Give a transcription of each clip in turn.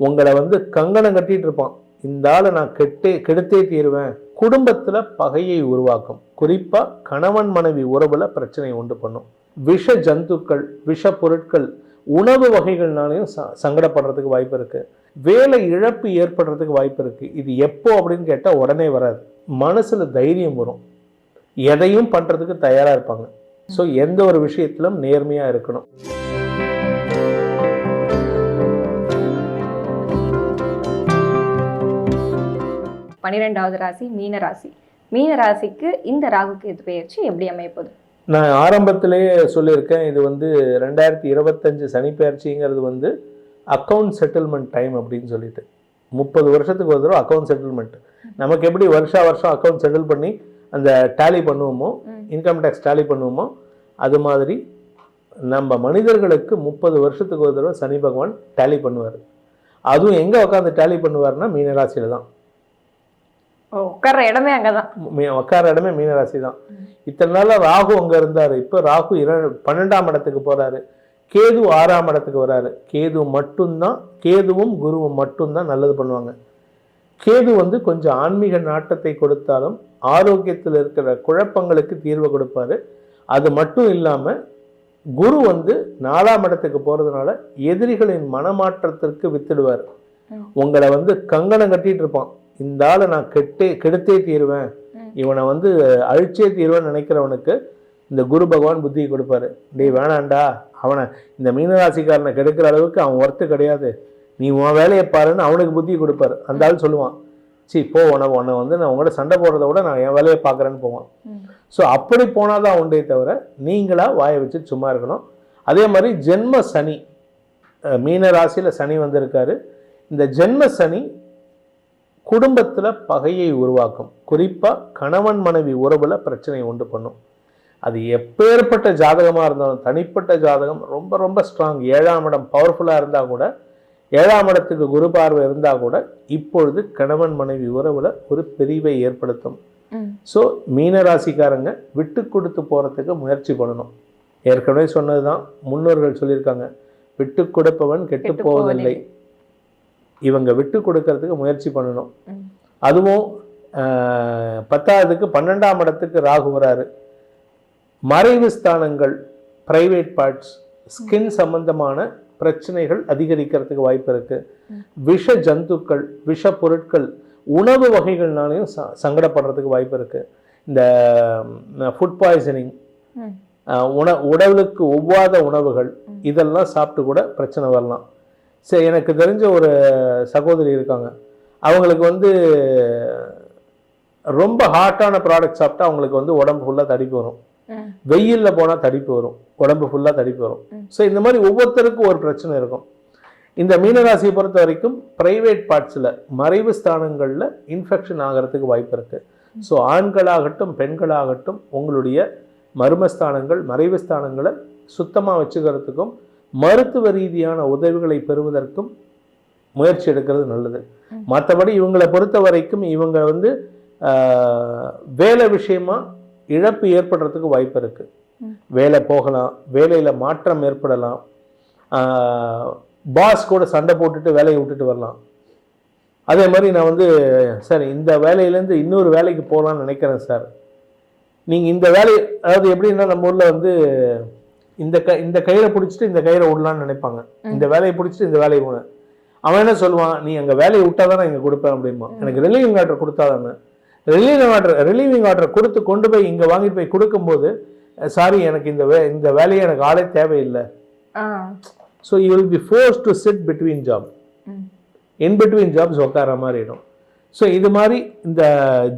உங்களை வந்து கங்கணம் கட்டிட்டு இருப்பான். இந்த ஆளை நான் கெட்டே கெடுத்தே தீருவேன். குடும்பத்தில் பகையை உருவாக்கும். குறிப்பாக கணவன் மனைவி உறவில் பிரச்சனையை உண்டு பண்ணும். விஷ ஜந்துக்கள் விஷ பொருட்கள் உணவு வகைகள்னாலையும் ச- சங்கடப்படுறதுக்கு வாய்ப்பு இருக்குது வேலை இழப்பு ஏற்படுறதுக்கு வாய்ப்பு இருக்குது இது எப்போ அப்படின்னு கேட்டால் உடனே வராது. மனசில் தைரியம் வரும். எதையும் பண்ணுறதுக்கு தயாராக இருப்பாங்க. ஸோ எந்த ஒரு விஷயத்திலும் நேர்மையாக இருக்கணும். பன்னிரெண்டாவது ராசி மீன ராசி. மீன ராசிக்கு இந்த ராகு கேது பெயர்ச்சி எப்படி அமையப்போகுது நான் ஆரம்பத்திலேயே சொல்லியிருக்கேன் இது வந்து ரெண்டாயிரத்தி இருபத்தஞ்சு சனி பயிற்சிங்கிறது வந்து அக்கௌண்ட் செட்டில்மெண்ட் டைம் அப்படின்னு சொல்லிட்டு. முப்பது வருஷத்துக்கு ஒரு தடவை அக்கௌண்ட் செட்டில்மெண்ட் நமக்கு எப்படி வருஷா வருஷம் அக்கௌண்ட் செட்டில் பண்ணி அந்த டேலி பண்ணுவோமோ. இன்கம் டேக்ஸ் டேலி பண்ணுவோமோ அது மாதிரி நம்ம மனிதர்களுக்கு முப்பது வருஷத்துக்கு ஒரு தடவை சனி பகவான் டேலி பண்ணுவார். அதுவும் எங்கே உட்காந்து டேலி பண்ணுவார்னா மீனராசியில் தான். ஓ உட்கார்ற இடமே அங்கதான். உட்கார இடமே மீனராசி தான். இத்தனை நாளா ராகு அங்க இருந்தாரு. இப்போ ராகு இர பன்னெண்டாம் இடத்துக்கு போறாரு. கேது ஆறாம் இடத்துக்கு வராரு. கேது மட்டும்தான் கேதுவும் குருவும் மட்டும்தான் நல்லது பண்ணுவாங்க. கேது வந்து கொஞ்சம் ஆன்மீக நாட்டத்தை கொடுத்தாலும் ஆரோக்கியத்தில் இருக்கிற குழப்பங்களுக்கு தீர்வு கொடுப்பாரு. அது மட்டும் இல்லாம குரு வந்து நாலாம் இடத்துக்கு போறதுனால எதிரிகளின் மனமாற்றத்திற்கு வித்துடுவார். உங்களை வந்து கங்கணம் கட்டிட்டு இருப்பான். இந்த ஆளை நான் கெட்டே கெடுத்தே தீருவேன். இவனை வந்து அழிச்சே தீருவேன்னு நினைக்கிறவனுக்கு இந்த குரு பகவான் புத்தியை கொடுப்பாரு. டேய் வேணாண்டா. அவனை இந்த மீனராசிக்காரனை கெடுக்கிற அளவுக்கு அவன் ஒர்த்து கிடையாது. நீ உன் வேலையை பாருன்னு அவனுக்கு புத்தி கொடுப்பாரு. அந்த ஆள் சொல்லுவான். சீ போ உன உன்னை வந்து நான் உங்களோட சண்டை போடுறத விட நான் என் வேலையை பார்க்குறேன்னு போவான். ஸோ அப்படி போனாதான் உண்டே தவிர நீங்களா வாயை வச்சு சும்மா இருக்கணும். அதே மாதிரி ஜென்ம சனி மீன ராசியில சனி வந்திருக்காரு. இந்த ஜென்ம சனி குடும்பத்துல பகையை உருவாக்கும். குறிப்பா கணவன் மனைவி உறவுல பிரச்சனையை உண்டு பண்ணும். அது எப்பேற்பட்ட ஜாதகமா இருந்தாலும் தனிப்பட்ட ஜாதகம் ரொம்ப ரொம்ப ஸ்ட்ராங் ஏழாம் இடம் பவர்ஃபுல்லா இருந்தா கூட ஏழாம் இடத்துக்கு குரு பார்வை இருந்தா கூட இப்பொழுது கணவன் மனைவி உறவுல ஒரு பிரிவை ஏற்படுத்தும். ஸோ மீனராசிக்காரங்க விட்டு கொடுத்து போகிறதுக்கு முயற்சி பண்ணணும். ஏற்கனவே சொன்னது தான் முன்னோர்கள் சொல்லியிருக்காங்க. விட்டு கொடுப்பவன் கெட்டு போவதில்லை. இவங்க விட்டு கொடுக்கறதுக்கு முயற்சி பண்ணணும். அதுவும் பத்தாவதுக்கு பன்னெண்டாம் இடத்துக்கு ராகு வராரு மறைவு ஸ்தானங்கள் பிரைவேட் பார்ட்ஸ் ஸ்கின் சம்பந்தமான பிரச்சனைகள் அதிகரிக்கிறதுக்கு வாய்ப்பு இருக்கு ம். விஷ ஜந்துக்கள் விஷ பொருட்கள் உணவு வகைகள்னாலையும் ச- சங்கடப்படுறதுக்கு வாய்ப்பு இருக்கு இந்த ஃபுட் பாய்சனிங். உண உடலுக்கு ஒவ்வாத உணவுகள். இதெல்லாம் சாப்பிட்டு கூட பிரச்சனை வரலாம் சரி எனக்கு தெரிஞ்ச ஒரு சகோதரி இருக்காங்க. அவங்களுக்கு வந்து ரொம்ப ஹாட்டான ப்ராடக்ட் சாப்பிட்டா அவங்களுக்கு வந்து உடம்பு ஃபுல்லாக தடிப்பு வரும். வெயிலில் போனால் தடிப்பு வரும். உடம்பு ஃபுல்லாக தடிப்பு வரும். ஸோ இந்த மாதிரி ஒவ்வொருத்தருக்கும் ஒரு பிரச்சனை இருக்கும். இந்த மீனராசியை பொறுத்த வரைக்கும் பிரைவேட் பார்ட்ஸில் மறைவு ஸ்தானங்களில் இன்ஃபெக்ஷன் ஆகிறதுக்கு வாய்ப்பு இருக்குது ஸோ ஆண்களாகட்டும் பெண்களாகட்டும் உங்களுடைய மர்மஸ்தானங்கள் மறைவு ஸ்தானங்களை சுத்தமாக வச்சுக்கிறதுக்கும் மருத்துவ ரீதியான உதவிகளை பெறுவதற்கும் முயற்சி எடுக்கிறது நல்லது. மற்றபடி இவங்களை பொறுத்த வரைக்கும் இவங்க வந்து வேலை விஷயமா இழப்பு ஏற்படுறதுக்கு வாய்ப்பு இருக்கு. வேலை போகலாம் வேலையில் மாற்றம் ஏற்படலாம். பாஸ் கூட சண்டை போட்டுட்டு வேலையை விட்டுட்டு வரலாம். அதே மாதிரி நான் வந்து சார் இந்த வேலையிலேருந்து இன்னொரு வேலைக்கு போகலான்னு நினைக்கிறேன் சார். நீங்கள் இந்த வேலை அதாவது எப்படின்னா நம்ம ஊரில் வந்து இந்த க இந்த கயிறை பிடிச்சிட்டு இந்த கயிறை விடலான்னு நினைப்பாங்க. இந்த வேலையை பிடிச்சிட்டு இந்த வேலையை விட. அவன் என்ன சொல்லுவான்? நீ அங்கே வேலையை விட்டா தான் நான் இங்கே கொடுப்பேன் அப்படிமா. எனக்கு ரிலீவிங் ஆர்டர் கொடுத்தாதானே ரிலீவிங் ஆர்டர் ரிலீவிங் ஆர்டர் கொடுத்து கொண்டு போய் இங்கே வாங்கிட்டு போய் கொடுக்கும்போது சாரி எனக்கு இந்த வே இந்த வேலையை எனக்கு ஆளே தேவையில்லை. So you will be force to sit between job. In between jobs உட்கார மாதிரி இடம் ஸோ இது மாதிரி இந்த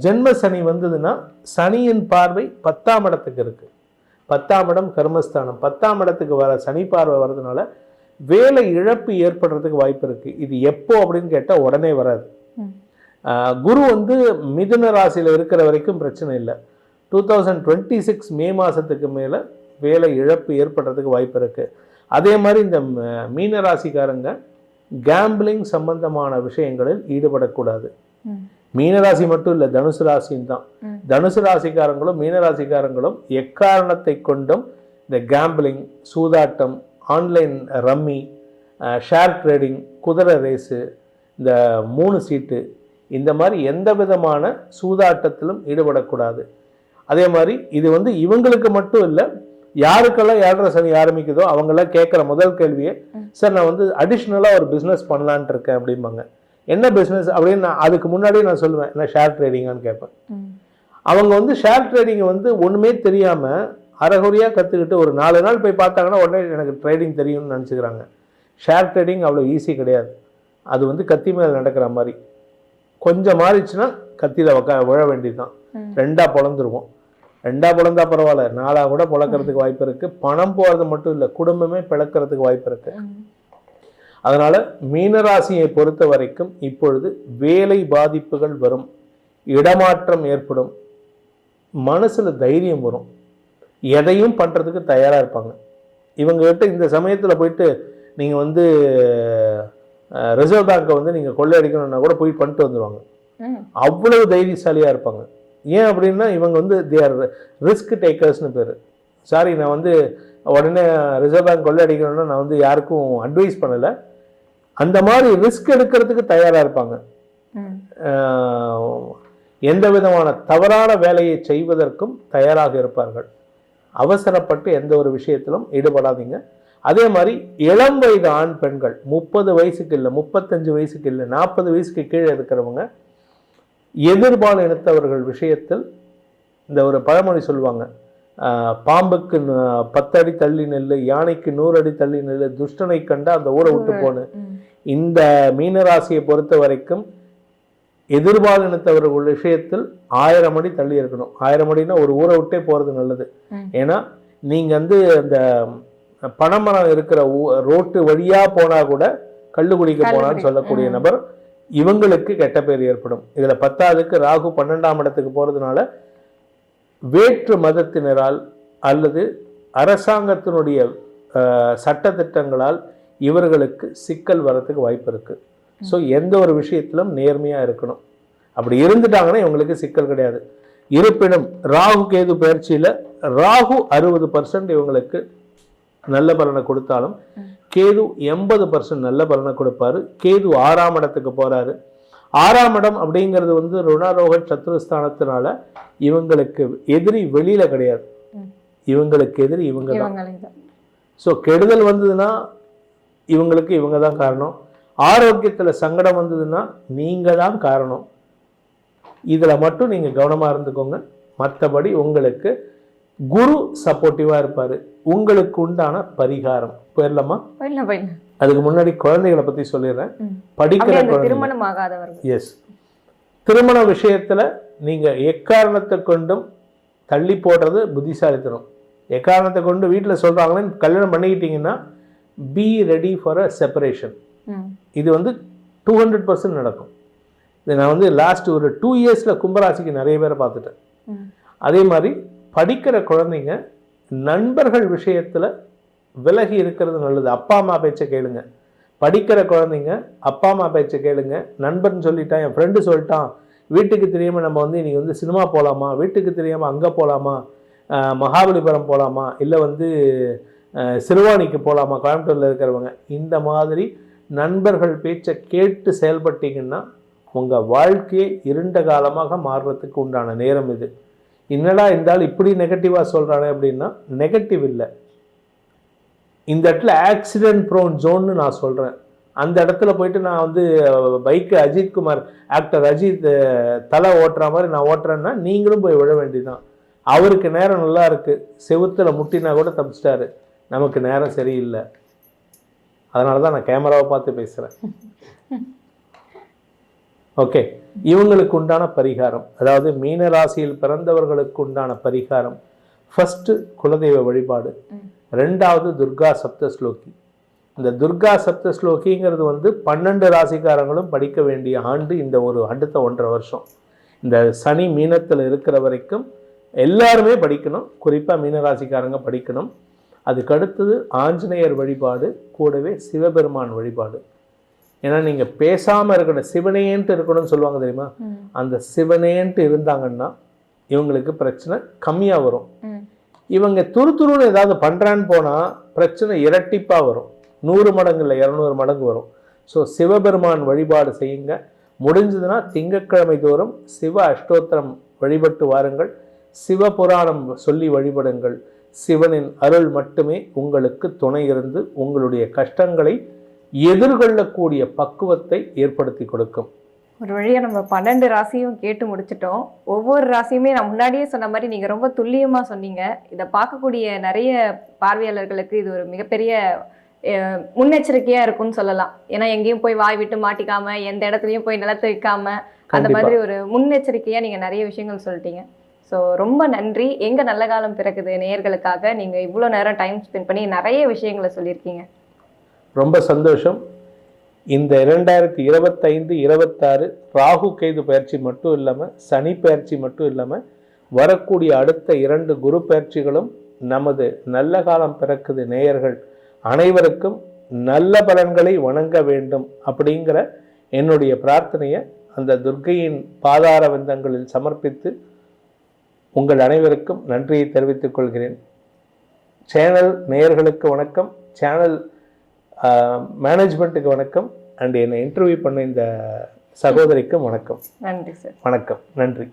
ஜென்ம சனி வந்ததுன்னா சனியின் பார்வை பத்தாம் இடத்துக்கு இருக்கு. பத்தாம் இடம் கர்மஸ்தானம். பத்தாம் இடத்துக்கு வர சனி பார்வை வர்றதுனால வேலை இழப்பு ஏற்படுறதுக்கு வாய்ப்பு இருக்கு. இது எப்போ அப்படின்னு கேட்டால் உடனே வராது. குரு வந்து மிதுன ராசியில் இருக்கிற வரைக்கும் பிரச்சனை இல்லை. Two thousand twenty six May மாதத்துக்கு மேலே வேலை இழப்பு ஏற்படுறதுக்கு வாய்ப்பு இருக்கு. அதே மாதிரி இந்த மீன ராசிக்காரங்க கேம்பிளிங் சம்பந்தமான விஷயங்களில் ஈடுபடக்கூடாது. மீனராசி மட்டும் இல்லை தனுசு ராசியும் தான். தனுசு ராசிக்காரங்களும் மீனராசிக்காரங்களும் எக்காரணத்தை கொண்டும் இந்த கேம்பிளிங் சூதாட்டம் ஆன்லைன் ரம்மி ஷேர் ட்ரேடிங் குதிரை ரேஸு இந்த மூணு சீட்டு இந்த மாதிரி எந்த விதமான சூதாட்டத்திலும் ஈடுபடக்கூடாது. அதே மாதிரி இது வந்து இவங்களுக்கு மட்டும் இல்லை யாருக்கெல்லாம் ஏழரை சனி ஆரம்பிக்குதோ அவங்கெல்லாம் கேட்குற முதல் கேள்வியே சார் நான் வந்து அடிஷ்னலாக ஒரு பிஸ்னஸ் பண்ணலான்ட்டு இருக்கேன் அப்படிம்பாங்க. என்ன பிஸ்னஸ் அப்படின்னு நான் அதுக்கு முன்னாடியே நான் சொல்லுவேன் என்ன ஷேர் ட்ரேடிங்கான்னு கேட்பேன். அவங்க வந்து ஷேர் ட்ரேடிங் வந்து ஒன்றுமே தெரியாமல் அறகுறையாக கற்றுக்கிட்டு ஒரு நாலு நாள் போய் பார்த்தாங்கன்னா உடனே எனக்கு ட்ரேடிங் தெரியும்னு நினச்சிக்கிறாங்க. ஷேர் ட்ரேடிங் அவ்வளோ ஈஸி கிடையாது. அது வந்து கத்தி மேலே நடக்கிற மாதிரி. கொஞ்சம் மாறிச்சுன்னா கத்தியில் உக்கா விழ வேண்டியது தான். ரெண்டாக பொழந்துருவோம். ரெண்டா பொழந்தா பரவாயில்ல. நாலாக கூட பொழக்கிறதுக்கு வாய்ப்பு இருக்குது பணம் போகிறது மட்டும் இல்லை குடும்பமே பிளக்கிறதுக்கு வாய்ப்பு இருக்குது. அதனால மீனராசியை பொறுத்த வரைக்கும் இப்பொழுது வேலை பாதிப்புகள் வரும் இடமாற்றம் ஏற்படும் மனசுல தைரியம் வரும். எதையும் பண்றதுக்கு தயாரா இருப்பாங்க. இவங்க கிட்ட இந்த சமயத்துல போயிட்டு நீங்க வந்து ரிசர்வ் பேங்கை வந்து நீங்க கொள்ளையடிக்கணும்னா கூட போய் பண்ணிட்டு வந்துருவாங்க. ம். அவ்வளவு தைரியசாலியா இருப்பாங்க. ஏன் அப்படின்னா இவங்க வந்து தே ஆர் ரிஸ்க் டேக்கர்ஸ்னு பேர். சாரி நான் வந்து உடனே ரிசர்வ் பேங்க் கொள்ளையடிக்கணும்னா நான் வந்து யாருக்கும் அட்வைஸ் பண்ணலை. அந்த மாதிரி ரிஸ்க் எடுக்கிறதுக்கு தயாராக இருப்பாங்க. எந்த விதமான தவறான வேலையை செய்வதற்கும் தயாராக இருப்பார்கள். அவசரப்பட்டு எந்த ஒரு விஷயத்திலும் ஈடுபடாதீங்க. அதே மாதிரி இளம் வயது ஆண் பெண்கள் முப்பது வயசுக்கு இல்லை முப்பத்தஞ்சு வயசுக்கு இல்லை நாற்பது வயசுக்கு கீழே இருக்கிறவங்க எதிர்பால் இனத்தவர்கள் விஷயத்தில் இந்த ஒரு பழமொழி சொல்லுவாங்க. பாம்புக்கு நு- பத்தடி தள்ளி நெல்லு யானைக்கு நூறு அடி தள்ளி நெல்லு துஷ்டனை கண்டா அந்த ஊரை விட்டு போனு. இந்த மீனராசியை பொறுத்த வரைக்கும் எதிர்பால் இனத்தவர்கள் விஷயத்தில் ஆயிரம் அடி தள்ளி இருக்கணும் ஆயிரம் அடினா ஒரு ஊரை விட்டே போகிறது நல்லது. ஏன்னா நீங்கள் வந்து அந்த பனைமரம் இருக்கிற ஊ- ரோட்டு வழியாக போனால் கூட கள்ளு குடிக்க போனான்னு. சொல்லக்கூடிய. நபர் இவங்களுக்கு கெட்ட பேர் ஏற்படும் இதில் பத்தாவதுக்கு ராகு பன்னெண்டாம் இடத்துக்கு போகிறதுனால வேற்று மதத்தினரால் அல்லது அரசாங்கத்தினுடைய அஹ், சட்டதிட்டங்களால் இவர்களுக்கு சிக்கல் வரத்துக்கு வாய்ப்பு இருக்கு. ஸோ எந்த ஒரு விஷயத்திலும் நேர்மையாக இருக்கணும். அப்படி இருந்துட்டாங்கன்னா இவங்களுக்கு சிக்கல் கிடையாது. இருப்பினும் ராகு கேது பயிற்சியில் ராகு அறுபது பர்சன்ட் இவங்களுக்கு நல்ல பலனை கொடுத்தாலும் கேது எண்பது பர்சன்ட் நல்ல பலனை கொடுப்பாரு. கேது ஆறாம் இடத்துக்கு போறாரு. ஆறாம் இடம் அப்படிங்கிறது வந்து ருணரோக சத்ருஸ்தானத்தினால இவங்களுக்கு எதிரி வெளியில கிடையாது. இவங்களுக்கு எதிரி இவங்க தான். ஸோ கெடுதல் வந்ததுன்னா இவங்களுக்கு இவங்க தான் காரணம். ஆரோக்கியத்தில் சங்கடம் வந்ததுன்னா நீங்கள் தான் காரணம். இதில் மட்டும் நீங்கள் கவனமாக இருந்துக்கோங்க. மற்றபடி உங்களுக்கு குரு சப்போர்ட்டிவாக இருப்பார். உங்களுக்கு உண்டான பரிகாரம். போயிடலாமா? அதுக்கு முன்னாடி குழந்தைகளை பற்றி சொல்லிடுறேன். படிக்கிற திருமணம் ஆகாதவர்கள். எஸ் திருமண விஷயத்தில் நீங்கள் எக்காரணத்தை கொண்டும் தள்ளி போடுறது புத்திசாலித்தனம். எக்காரணத்தை கொண்டு வீட்டில் சொல்கிறாங்களேன்னு கல்யாணம் பண்ணிக்கிட்டீங்கன்னா be ready for a separation. இது வந்து டூ ஹண்ட்ரட் பர்சன்ட் நடக்கும். இது நான் வந்து லாஸ்ட் ஒரு டூ இயர்ஸில் கும்பராசிக்கு நிறைய பேரை பார்த்துட்டேன். அதே மாதிரி படிக்கிற குழந்தைங்க நண்பர்கள் விஷயத்தில் விலகி இருக்கிறது நல்லது. அப்பா அம்மா பேச்சை கேளுங்க. படிக்கிற குழந்தைங்க அப்பா அம்மா பேச்சை கேளுங்க. நண்பன் சொல்லிட்டான் என் ஃப்ரெண்டு சொல்லிட்டான். வீட்டுக்கு தெரியாமல் நம்ம வந்து இன்னைக்கு வந்து சினிமா போகலாமா வீட்டுக்கு தெரியாமல் அங்கே போகலாமா மகாபலிபுரம் போகலாமா இல்லை வந்து சிறுவாணிக்கு போகலாமா கோயம்புத்தூரில் இருக்கிறவங்க. இந்த மாதிரி நண்பர்கள் பேச்சை கேட்டு செயல்பட்டீங்கன்னா உங்கள் வாழ்க்கையே இருண்ட காலமாக மாறுறதுக்கு உண்டான நேரம் இது. என்னடா இருந்தால் இப்படி நெகட்டிவாக சொல்கிறானே அப்படின்னா நெகட்டிவ் இல்லை. இந்த இடத்துல ஆக்சிடென்ட் ப்ரோன் ஜோன்னு நான் சொல்கிறேன் அந்த இடத்துல போயிட்டு நான் வந்து பைக்கு அஜித் குமார் ஆக்டர் அஜித் தலை ஓட்டுற மாதிரி நான் ஓட்டுறேன்னா நீங்களும் போய் விழ வேண்டியதுதான். அவருக்கு நேரம் நல்லா இருக்குது செவுத்துல முட்டினா கூட தப்பிச்சிட்டாரு. நமக்கு நேரம் சரியில்லை. அதனால தான் நான் கேமராவை பார்த்து பேசுகிறேன் ஓகே. இவங்களுக்கு உண்டான பரிகாரம் அதாவது மீன ராசியில் பிறந்தவர்களுக்கு உண்டான பரிகாரம். ஃபஸ்ட்டு குலதெய்வ வழிபாடு. ரெண்டாவது துர்கா சப்தஸ்லோகி இந்த துர்கா சப்தஸ்லோகிங்கிறது வந்து பன்னெண்டு ராசிக்காரங்களும் படிக்க வேண்டிய ஆண்டு இந்த ஒரு அடுத்த ஒன்றரை வருஷம். இந்த சனி மீனத்தில் இருக்கிற வரைக்கும் எல்லாருமே படிக்கணும். குறிப்பாக மீனராசிக்காரங்க படிக்கணும். அதுக்கு அடுத்தது ஆஞ்சநேயர் வழிபாடு கூடவே சிவபெருமான் வழிபாடு. ஏன்னா நீங்கள் பேசாமல் இருக்கணும் சிவனேன்ட்டு இருக்கணும்னு சொல்லுவாங்க தெரியுமா. அந்த சிவனேன்ட்டு இருந்தாங்கன்னா இவங்களுக்கு பிரச்சனை கம்மியாக வரும். இவங்க துரு துருன்னு ஏதாவது பண்ணுறான்னு போனால் பிரச்சனை இரட்டிப்பாக வரும். நூறு மடங்கு இல்லை இரநூறு மடங்கு வரும். ஸோ சிவபெருமான் வழிபாடு செய்யுங்க. முடிஞ்சதுன்னா திங்கட்கிழமை தோறும் சிவ அஷ்டோத்திரம் வழிபட்டு வாருங்கள். சிவபுராணம் சொல்லி வழிபடுங்கள். சிவனின் அருள் மட்டுமே உங்களுக்கு துணை இருந்து உங்களுடைய கஷ்டங்களை எதிர்கொள்ளக்கூடிய பக்குவத்தை ஏற்படுத்தி கொடுக்கும். ஒரு வழியா நம்ம பன்னெண்டு ராசியும் கேட்டு முடிச்சிட்டோம். ஒவ்வொரு ராசியுமே நான் முன்னாடியே சொன்ன மாதிரி நீங்க ரொம்ப துல்லியமா சொன்னீங்க. இதை பார்க்கக்கூடிய நிறைய பார்வையாளர்களுக்கு இது ஒரு மிகப்பெரிய அஹ், முன்னெச்சரிக்கையா இருக்கும்னு சொல்லலாம். ஏன்னா எங்கேயும் போய் வாய் விட்டு மாட்டிக்காம எந்த இடத்துலயும் போய் நிலத்து வைக்காம அந்த. மாதிரி ஒரு முன்னெச்சரிக்கையா நீங்க நிறைய விஷயங்கள் சொல்லிட்டீங்க. ஸோ ரொம்ப நன்றி. எங்க நல்ல காலம் பிறக்குது நேயர்களுக்காக? நீங்க இவ்வளோ நேரம் டைம் ஸ்பெண்ட் பண்ணி நிறைய விஷயங்களை சொல்லியிருக்கீங்க. ரொம்ப சந்தோஷம். இந்த இரண்டாயிரத்தி இருபத்தைந்து இருபத்தாறு ராகு கேது பயிற்சி மட்டும் இல்லாமல் சனி பயிற்சி மட்டும் இல்லாமல் வரக்கூடிய அடுத்த இரண்டு குரு பயிற்சிகளும் நமது நல்ல காலம் பிறக்குது நேயர்கள். அனைவருக்கும் நல்ல பலன்களை வணங்க வேண்டும் அப்படிங்கிற என்னுடைய பிரார்த்தனையை அந்த துர்க்கையின் பாதார வந்தங்களில் சமர்ப்பித்து உங்கள் அனைவருக்கும் நன்றியை தெரிவித்துக் கொள்கிறேன். சேனல் நேயர்களுக்கு வணக்கம். சேனல் மேனேஜ்மெண்ட்டுக்கு வணக்கம். அண்ட் என்னை இன்டர்வியூ பண்ண இந்த சகோதரிக்கும் வணக்கம். நன்றி சார். வணக்கம். நன்றி.